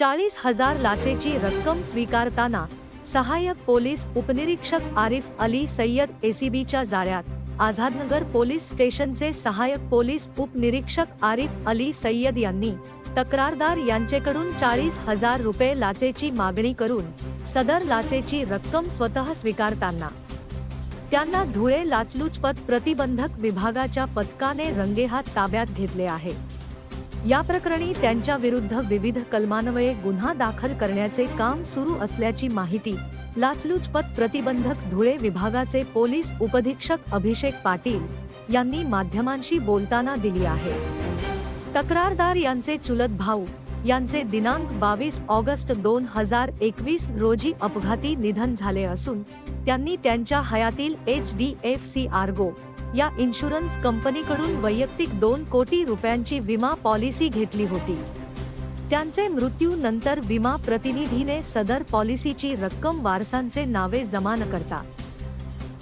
चाळीस हजार लाचेची रक्कम स्वीकारताना सहाय्यक पोलीस उपनिरीक्षक आरिफ अली सय्यद एसीबीच्या जाळ्यात आझादनगर पोलीस स्टेशनचे सहाय्यक पोलीस उपनिरीक्षक आरिफ अली सय्यद यांनी तक्रारदार यांचेकडून चाळीस हजार रुपये लाचेची मागणी करून सदर लाचेची रक्कम स्वतः स्वीकारताना त्यांना धुळे लाचलुचपत प्रतिबंधक विभागाच्या पथकाने रंगेहात ताब्यात घेतले आहे. या प्रकरणी त्यांच्या विरुद्ध विविध कलमान्वये गुन्हा दाखल करण्याचे काम सुरू असल्याची माहिती लाचलुचपत प्रतिबंधक धुळे विभागाचे पोलीस उपधीक्षक अभिषेक पाटील यांनी माध्यमांशी बोलताना दिली आहे. तक्रारदार यांचे चुलत भाऊ यांचे दिनांक बावीस ऑगस्ट दोन हजार एकवीस रोजी अपघाती निधन झाले असून त्यांनी त्यांच्या हयातील H D F C Ergo या इन्शुरन्स कंपनीकडून वैयक्तिक दोन कोटी रुपयांची विमा पॉलिसी घेतली होती. त्यांचे मृत्यूनंतर विमा प्रतिनिधीने सदर पॉलिसीची रक्कम वारसांचे नावे जमा न करता.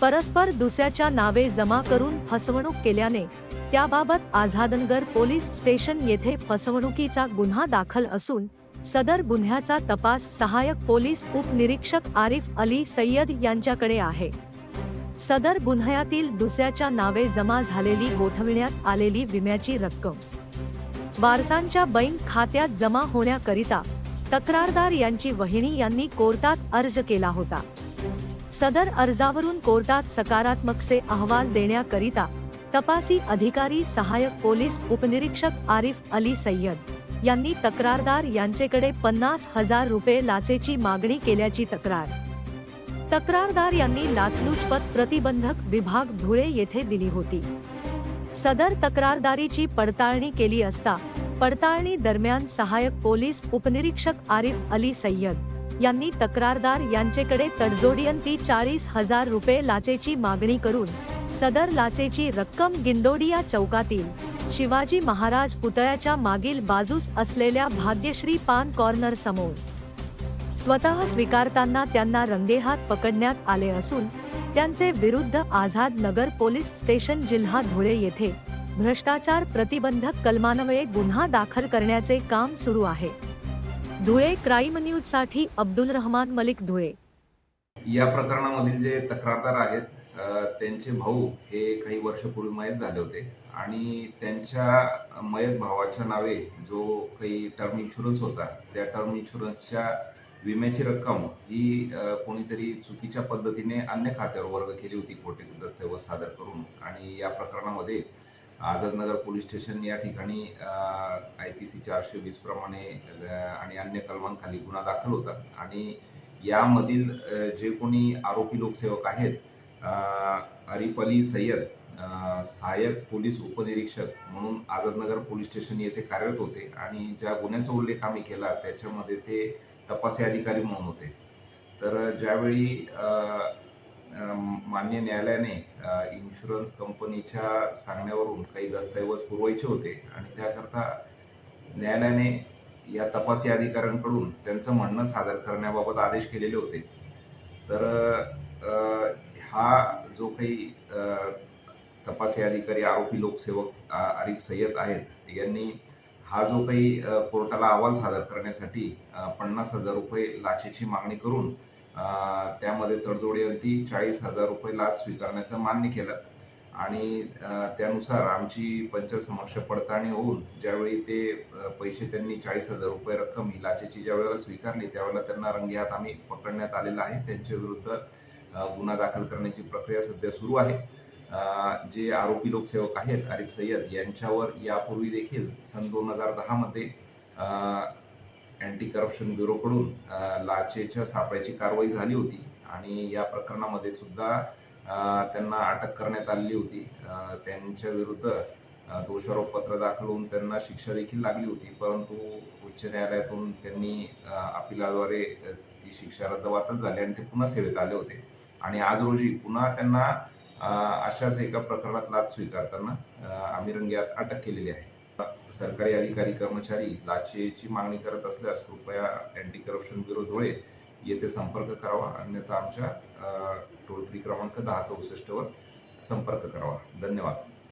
परस्पर दुसऱ्याच्या नावे जमा करून फसवणूक केल्याने त्याबाबत आझादनगर पोलीस स्टेशन येथे फसवणुकीचा गुन्हा दाखल असून सदर गुन्ह्याचा तपास सहाय्यक पोलीस उपनिरीक्षक आरिफ अली सय्यद यांच्याकडे आहे. सदर गुन्ह्यातील दुसऱ्याच्या नावे जमा झालेली गोठविण्यात आलेली विम्याची रक्कम. वारसांच्या बँक खात्यात जमा होण्याकरिता तक्रारदार यांची वहिनी यांनी कोर्टात अर्ज केला होता. सदर अर्जावरून कोर्टात सकारात्मकचे अहवाल देण्याकरिता तपासी अधिकारी सहाय्यक पोलीस उपनिरीक्षक आरिफ अली सय्यद यांनी तक्रारदार यांचेकडे पन्नास हजार रुपये लाचेची मागणी केल्याची तक्रार. तक्रारदार यांनी लाचलुचपत प्रतिबंधक विभाग धुळे येथे दिली होती. सदर तक्रारदारीची पडताळणी केली असता पडताळणी दरम्यान सहाय्यक पोलीस उपनिरीक्षक आरिफ अली सय्यद यांनी तक्रारदार यांचेकडे तडजोडियंती चाळीस हजार रुपये लाचेची मागणी करून सदर लाचेची रक्कम गिंदोडिया चौकातील शिवाजी महाराज पुतळ्याच्या मागील बाजूस असलेल्या भाग्यश्री पान कॉर्नर समोर स्वतः स्वीकारताना त्यांना रंगेहात पकडण्यात आले असून त्यांचे विरुद्ध आझाद नगर पोलीस स्टेशन जिल्हा धुळे येथे भ्रष्टाचार प्रतिबंधक कलमान्वये गुन्हा दाखल करण्याचे काम सुरू आहे. धुळे क्राईम न्यूजसाठी अब्दुल रहमान मलिक धुळे. या प्रकरणामधील जे तक्रारदार आहेत त्यांचे भाऊ हे काही वर्षपूर्वी मयत झाले होते आणि त्यांच्या मयत भावाच्या नावे जो काही टर्म इन्शुरन्स होता त्या टर्म इन्शुरन्सच्या विम्याची रक्कम ही कोणीतरी चुकीच्या पद्धतीने अन्य खात्यावर वर्ग केली होती खोटे दस्तऐवज सादर करून. आणि या प्रकरणामध्ये आझादनगर पोलीस स्टेशन या ठिकाणी आय पी सी चारशे वीस प्रमाणे आणि अन्य कलमांखाली गुन्हा दाखल होता. आणि यामधील जे कोणी आरोपी लोकसेवक आहेत अ, अरिफ अली सय्यद सहाय्यक पोलीस उपनिरीक्षक म्हणून आझादनगर पोलीस स्टेशन येथे कार्यरत होते. आणि ज्या गुन्ह्याचा उल्लेख आम्ही केला त्याच्यामध्ये ते तपासी अधिकारी म्हणून होते. तर ज्यावेळी मान्य न्यायालयाने इन्शुरन्स कंपनीच्या सांगण्यावरून काही दस्तऐवज पुरवायचे होते आणि त्याकरता न्यायालयाने या तपासी अधिकाऱ्यांकडून त्यांचं म्हणणं सादर करण्याबाबत आदेश केलेले होते. तर हा जो काही तपासी अधिकारी आरोपी लोकसेवक आरिफ सय्यद आहेत यांनी हा जो काही कोर्टाला अहवाल सादर करण्यासाठी पन्नास हजार रुपये लाचेची मागणी करून त्यामध्ये तडजोडीवरती चाळीस हजार रुपये लाच स्वीकारण्याचं मान्य केलं. आणि त्यानुसार आमची पंचसमक्ष पडताळणी होऊन ज्यावेळी ते पैसे त्यांनी चाळीस हजार रुपये रक्कम ही लाचेची ज्यावेळेला स्वीकारली त्यावेळेला त्यांना रंगेहात आम्ही पकडण्यात आलेला आहे. त्यांच्या विरुद्ध गुन्हा दाखल करण्याची प्रक्रिया सध्या सुरू आहे. जे आरोपी लोकसेवक आहेत आरिफ सय्यद यांच्यावर यापूर्वी देखील सन दोन हजार दहामध्ये अँटी करप्शन ब्युरोकडून लाचेच्या सापळ्याची कारवाई झाली होती. आणि या प्रकरणामध्ये सुद्धा त्यांना अटक करण्यात आलेली होती. त्यांच्या विरुद्ध दोषारोपपत्र दाखल होऊन त्यांना शिक्षा देखील लागली होती. परंतु उच्च न्यायालयातून त्यांनी अपिलाद्वारे ती शिक्षा रद्दबातल झाली आणि ते पुन्हा सेवेत आले होते. आणि आज रोजी पुन्हा त्यांना अशाच एका प्रकरणात लाच स्वीकारताना आम्ही रंग्यात अटक केलेली आहे. सरकारी अधिकारी कर्मचारी लाचेची मागणी करत असल्यास कृपया अँटी करप्शन ब्युरो धुळे येथे संपर्क करावा. अन्यथा आमच्या टोल फ्री क्रमांक दहा चौसष्टवर संपर्क करावा. धन्यवाद.